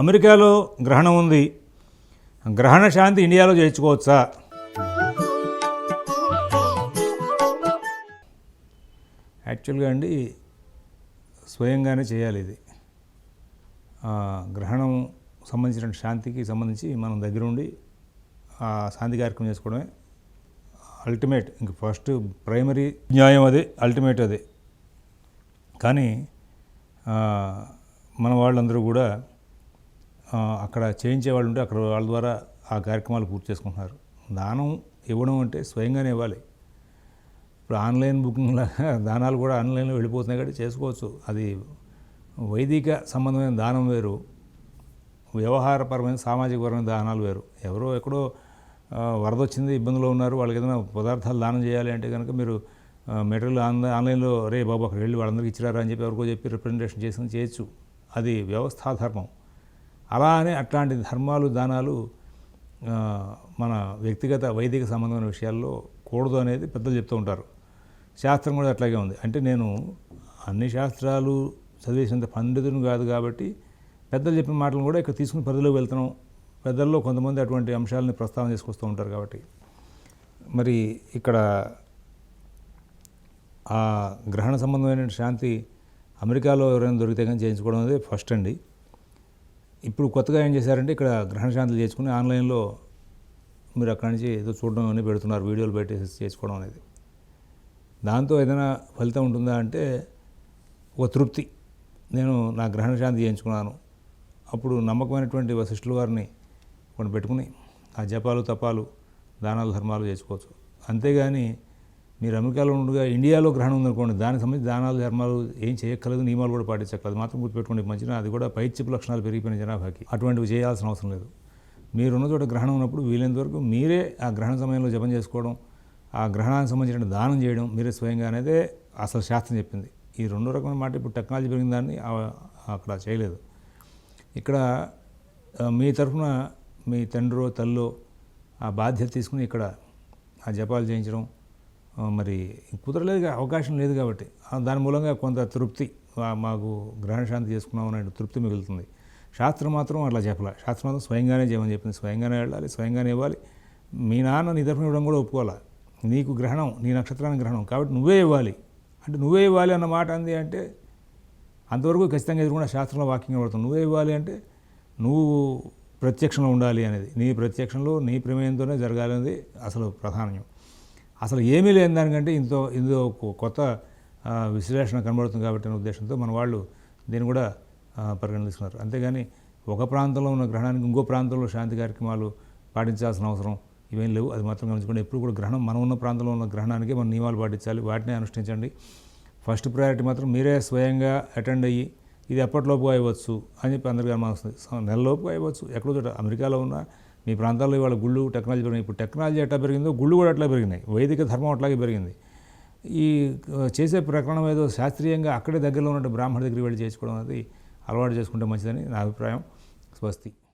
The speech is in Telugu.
అమెరికాలో గ్రహణం ఉంది. గ్రహణ శాంతి ఇండియాలో చేర్చుకోవచ్చా యాక్చువల్గా అండి స్వయంగానే చేయాలి ఇది. గ్రహణం సంబంధించిన శాంతికి సంబంధించి మనం దగ్గరుండి ఆ శాంతి కార్యక్రమం చేసుకోవడమే అల్టిమేట్. ఇంక ఫస్ట్ ప్రైమరీ న్యాయం అదే అల్టిమేట్ అదే. కానీ మన వాళ్ళందరూ కూడా అక్కడ చేయించే వాళ్ళు ఉంటే అక్కడ వాళ్ళ ద్వారా ఆ కార్యక్రమాలు పూర్తి చేసుకుంటున్నారు. దానం ఇవ్వడం అంటే స్వయంగానే ఇవ్వాలి. ఇప్పుడు ఆన్లైన్ బుకింగ్ దానాలు కూడా ఆన్లైన్లో వెళ్ళిపోతున్నాయి కాబట్టి చేసుకోవచ్చు. అది వైదిక సంబంధమైన దానం వేరు. వ్యవహారపరమైన సామాజికపరమైన దానాలు వేరు. ఎవరో ఎక్కడో వరద వచ్చింది ఇబ్బందులో ఉన్నారు వాళ్ళకి ఏదైనా పదార్థాలు దానం చేయాలి అంటే కనుక మీరు మెటీరియల్ ఆన్లైన్లో రే బాబు అక్కడ వెళ్ళి వాళ్ళందరికీ ఇచ్చిరారా అని చెప్పి ఎవరికో చెప్పి రిప్రజెంటేషన్ చేసి చేయొచ్చు. అది వ్యవస్థాధర్మం. అలా అని అట్లాంటి ధర్మాలు దానాలు మన వ్యక్తిగత వైదిక సంబంధమైన విషయాల్లో కూడదు అనేది పెద్దలు చెప్తూ ఉంటారు. శాస్త్రం కూడా అట్లాగే ఉంది. అంటే నేను అన్ని శాస్త్రాలు చదివేసినంత పండితుని కాదు కాబట్టి పెద్దలు చెప్పిన మాటలను కూడా ఇక్కడ తీసుకుని పరిధిలోకి వెళ్తున్నాం. పెద్దల్లో కొంతమంది అటువంటి అంశాలని ప్రస్తావన చేసుకొస్తూ ఉంటారు కాబట్టి. మరి ఇక్కడ ఆ గ్రహణ సంబంధమైన శాంతి అమెరికాలో ఎవరైనా దొరికితే కానీ చేయించుకోవడం అనేది ఫస్ట్ అండి. ఇప్పుడు కొత్తగా ఏం చేశారంటే ఇక్కడ గ్రహణ శాంతులు చేసుకుని ఆన్లైన్లో మీరు అక్కడి నుంచి ఏదో చూడడం అని పెడుతున్నారు వీడియోలు పెట్టేసి చేసుకోవడం అనేది. దాంతో ఏదైనా ఫలితం ఉంటుందా అంటే ఒక తృప్తి. నేను నా గ్రహణ శాంతి చేయించుకున్నాను. అప్పుడు నమ్మకమైనటువంటి వశిష్ఠుల వారిని కొన్ని పెట్టుకుని ఆ జపాలు తపాలు దానాలు ధర్మాలు చేసుకోవచ్చు. అంతేగాని మీరు అమెరికాలో ఉండగా ఇండియాలో గ్రహణం ఉందనుకోండి దానికి సంబంధించి దానాలు ధర్మాలు ఏం చేయక్కర్లేదు నియమాలు కూడా పాటించక్కర్లేదు. మాత్రం గుర్తుపెట్టుకోండి మంచిగా అది కూడా పైచిపు లక్షణాలు పెరిగిపోయిన జనాభాకి. అటువంటివి చేయాల్సిన అవసరం లేదు. మీరున్న చోట గ్రహణం ఉన్నప్పుడు వీలైనంత వరకు మీరే ఆ గ్రహణ సమయంలో జపం చేసుకోవడం ఆ గ్రహణానికి సంబంధించిన దానం చేయడం మీరే స్వయంగా అనేదే అసలు శాస్త్రం చెప్పింది. ఈ రెండో రకమైన మాట ఇప్పుడు టెక్నాలజీ పెరిగిన దాన్ని అక్కడ చేయలేదు. ఇక్కడ మీ తరఫున మీ తండ్రో తల్లో ఆ బాధ్యత తీసుకుని ఇక్కడ ఆ జపాలు చేయించడం మరి కుదరలేదు అవకాశం లేదు కాబట్టి. దాని మూలంగా కొంత తృప్తి మాకు గ్రహణ శాంతి చేసుకున్నాం అనే తృప్తి మిగులుతుంది. శాస్త్రం మాత్రం అట్లా చెప్పాలి. శాస్త్రం మాత్రం స్వయంగానే చేయమని చెప్పింది. స్వయంగానే వెళ్ళాలి స్వయంగానే ఇవ్వాలి. మీ నాన్న నీ తరఫున ఇవ్వడం కూడా ఒప్పుకోవాలి. నీకు గ్రహణం నీ నక్షత్రానికి గ్రహణం కాబట్టి నువ్వే ఇవ్వాలి. అంటే నువ్వే ఇవ్వాలి అన్న మాట అంది అంటే అంతవరకు ఖచ్చితంగా ఎదురుకుండా శాస్త్రంలో వాక్యంగా పడుతుంది. నువ్వే ఇవ్వాలి అంటే నువ్వు ప్రత్యక్షంలో ఉండాలి అనేది. నీ ప్రత్యక్షంలో నీ ప్రమేయంతోనే జరగాలనేది అసలు ప్రధానం అసలు ఏమీ లేని దానికంటే ఇంతో ఇందులో కొత్త విశ్లేషణ కనబడుతుంది కాబట్టి అనే ఉద్దేశంతో మన వాళ్ళు దీన్ని కూడా ఆ, పరిగణిస్తున్నారు. అంతేగాని ఒక ప్రాంతంలో ఉన్న గ్రహణానికి ఇంకో ప్రాంతంలో శాంతి కార్యక్రమాలు పాటించాల్సిన అవసరం ఇవేం లేవు. అది మాత్రం గమనించుకోండి. ఎప్పుడు కూడా గ్రహణం మనం ఉన్న ప్రాంతంలో ఉన్న గ్రహణానికి మన నియమాలు పాటించాలి. వాటినే అనుష్ఠించండి. ఫస్ట్ ప్రయారిటీ మాత్రం మీరే స్వయంగా అటెండ్ అయ్యి ఇది ఎప్పటిలోపు అవ్వచ్చు అని చెప్పి అందరికీ అనుమానిస్తుంది నెలలోపు అవ్వచ్చు ఎక్కడో చోట అమెరికాలో ఉన్న మీ ప్రాంతాల్లో ఇవాళ గుళ్ళు టెక్నాలజీ పెరిగినాయి ఇప్పుడు టెక్నాలజీ ఎట్లా పెరిగిందో గుళ్ళు కూడా అట్లా పెరిగినాయి. వైదిక ధర్మం అట్లాగే పెరిగింది. ఈ చేసే ప్రకరణం ఏదో శాస్త్రీయంగా అక్కడే దగ్గరలో ఉన్న బ్రాహ్మణ దగ్గరికి వెళ్ళి చేసుకోవడం అనేది అలవాటు చేసుకుంటే మంచిదని నా అభిప్రాయం. స్వస్తి.